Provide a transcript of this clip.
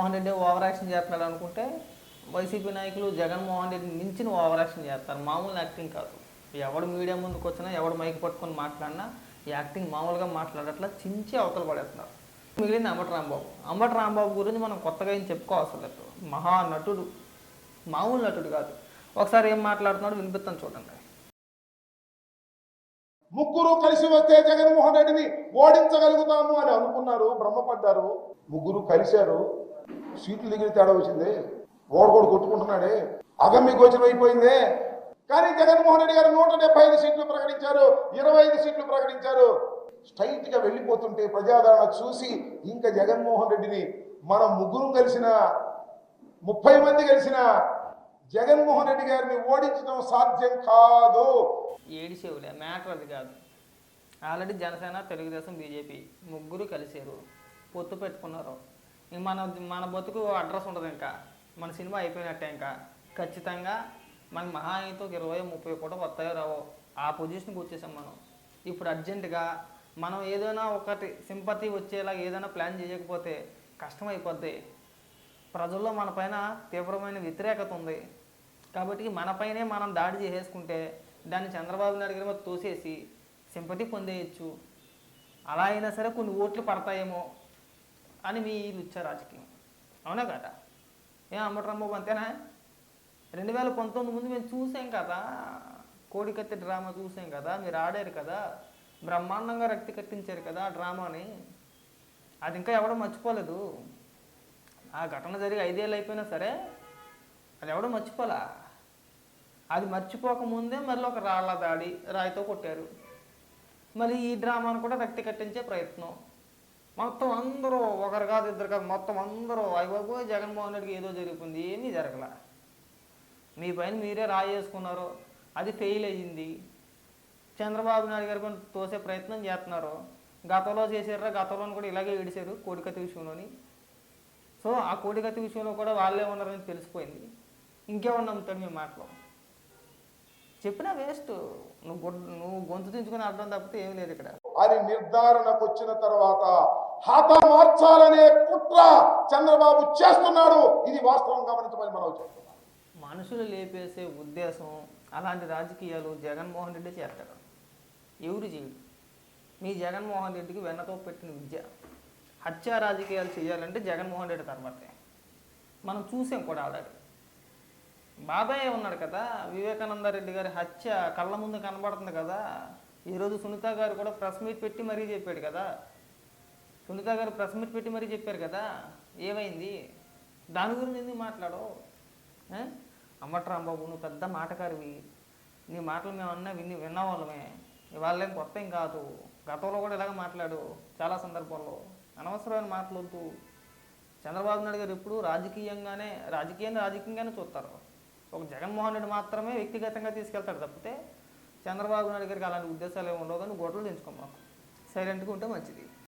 Jaganmohan Reddy over action చేస్తున్నాడు అనుకుంటే YCP నాయకులు జగన్మోహన్ రెడ్డిని మించిన ఓవర్ యాక్షన్ చేస్తారు. మామూలు యాక్టింగ్ కాదు. ఎవడు మీడియా ముందుకు వచ్చినా ఎవడు మైక్ పట్టుకొని మాట్లాడినా ఈ యాక్టింగ్ మామూలుగా మాట్లాడట్లా చించి అవతల పడేస్తున్నారు. మిగిలింది అంబటి రాంబాబు. అంబటి రాంబాబు గురించి మనం కొత్తగా ఏం చెప్పుకోవాల్సిన లేదు. మహా నటుడు. మామూలు నటుడు కాదు. ఒకసారి ఏం మాట్లాడుతున్నాడు వినిపిస్తాను చూడండి. ముగ్గురు కలిసి వస్తే జగన్మోహన్ రెడ్డిని ఓడించగలుగుతాము అని అనుకున్నారు భ్రమపడ్డారు ముగ్గురు కలిశారు. సీట్లు దగ్గర తేడా వచ్చింది. ఓడగోడు కొట్టుకుంటున్నాడే. అగమ్య గోచరం అయిపోయిందే. కానీ జగన్మోహన్ రెడ్డి గారు నూట డెబ్బై ఐదు సీట్లు ప్రకటించారు. ఇరవై ఐదు సీట్లు ప్రకటించారు. స్ట్రైట్గా వెళ్ళిపోతుంటే ప్రజాదరణ చూసి ఇంకా జగన్మోహన్ రెడ్డిని మనం ముగ్గురు కలిసిన ముప్పై మంది కలిసిన జగన్మోహన్ రెడ్డి గారిని ఓడించడం సాధ్యం కాదు. ఏడిసేవులే మ్యాటర్ అది కాదు. ఆల్రెడీ జనసేన తెలుగుదేశం బీజేపీ ముగ్గురు కలిసారు పొత్తు పెట్టుకున్నారు. మన మన బతుకు అడ్రస్ ఉండదు ఇంకా. మన సినిమా అయిపోయినట్టే ఇంకా. ఖచ్చితంగా మన మహా అయితే ఒక ఇరవై ముప్పై కూడా వస్తాయో రావో. ఆ పొజిషన్కి వచ్చేసాం మనం. ఇప్పుడు అర్జెంటుగా మనం ఏదైనా ఒకటి సింపతి వచ్చేలా ఏదైనా ప్లాన్ చేయకపోతే కష్టం అయిపోద్ది ప్రజల్లో మన పైన తీవ్రమైన వ్యతిరేకత ఉంది. కాబట్టి మనపైనే మనం దాడి చేసేసుకుంటే దాన్ని చంద్రబాబు నాయుడు గారి మీద తోసేసి సింపతి పొందేయచ్చు. అలా అయినా సరే కొన్ని ఓట్లు పడతాయేమో. అని మీ లుచ్చ రాజకీయం. అవునా కదా? ఏం అంబటరాంబాబు అంతేనా? రెండు వేల పంతొమ్మిది ముందు మేము చూసాం కదా కోడికత్తి డ్రామా చూసాం కదా మీరు ఆడారు కదా బ్రహ్మాండంగా రక్తి కట్టించారు కదా ఆ డ్రామాని. అది ఇంకా ఎవడో మర్చిపోలేదు. ఆ ఘటన జరిగి ఐదేళ్ళు అయిపోయినా సరే అది ఎవడో మర్చిపోలా. అది మర్చిపోకముందే మళ్ళీ ఒక రాళ్ళ దాడి రాయితో కొట్టారు. మళ్ళీ ఈ డ్రామాను కూడా రక్తి కట్టించే ప్రయత్నం. మొత్తం అందరూ ఒకరు కాదు ఇద్దరు కాదు మొత్తం అందరూ అయిపోయి జగన్మోహన్ రెడ్డికి ఏదో జరిగిపోయింది ఏమీ జరగల. మీ పైన మీరే రాయేసుకున్నారు అది ఫెయిల్ అయ్యింది. చంద్రబాబు నాయుడు గారి పైన తోసే ప్రయత్నం చేస్తున్నారు. గతంలో చేసారా గతంలో కూడా ఇలాగే ఏడిచారు కోడికత్తి విషయంలోని. సో ఆ కోడికత్తి విషయంలో కూడా వాళ్ళే ఉన్నారని తెలిసిపోయింది. ఇంకేమన్నా నమ్ముతాడు మీ మాటలో? చెప్పినా వేస్ట్. నువ్వు నువ్వు గొంతు దించుకుని అర్థం తప్పితే ఏం లేదు ఇక్కడ. అది నిర్ధారణకు వచ్చిన తర్వాత హాత మార్చాలనే కుట్ర చంద్రబాబు చేస్తున్నాడు. ఇది వాస్తవం గమనించమని మనం చెప్తున్నాం. మనుషులు లేపేసే ఉద్దేశం అలాంటి రాజకీయాలు జగన్మోహన్ రెడ్డి చేస్తాడు. ఎవరు చేయడు. మీ జగన్మోహన్ రెడ్డికి వెన్నతో పెట్టిన విద్య. హత్య రాజకీయాలు చేయాలంటే జగన్మోహన్ రెడ్డి తర్వాతే మనం చూసాం కూడా ఆల్రెడీ. బాబాయ్ ఉన్నాడు కదా వివేకానంద రెడ్డి గారి హత్య కళ్ళ ముందు కనబడుతుంది కదా. ఈరోజు సునీత గారు కూడా ప్రెస్ మీట్ పెట్టి మరీ చెప్పాడు కదా సునీత గారు ప్రెస్ మీట్ పెట్టి మరీ చెప్పారు కదా ఏమైంది? దాని గురించి ఎందుకు మాట్లాడో అమ్మట్రాంబాబు నువ్వు పెద్ద మాటకారివి. నీ మాటలు మేము అన్నా విని విన్నవాళ్ళమే. ఇవాళ్ళేం కొత్త ఏం కాదు. గతంలో కూడా ఇలాగ మాట్లాడు చాలా సందర్భాల్లో. అనవసరమైన మాటలొద్దు చంద్రబాబు నాయుడు గారు ఎప్పుడు రాజకీయంగానే రాజకీయాన్ని రాజకీయంగానే చూస్తారు. ఒక జగన్మోహన్ రెడ్డి మాత్రమే వ్యక్తిగతంగా తీసుకెళ్తాడు తప్పితే చంద్రబాబు నాయుడు గారికి అలాంటి ఉద్దేశాలు ఏమి ఉండవు. కానీ గొడవలు తెంచుకోమాకు సైలెంట్గా ఉంటే మంచిది.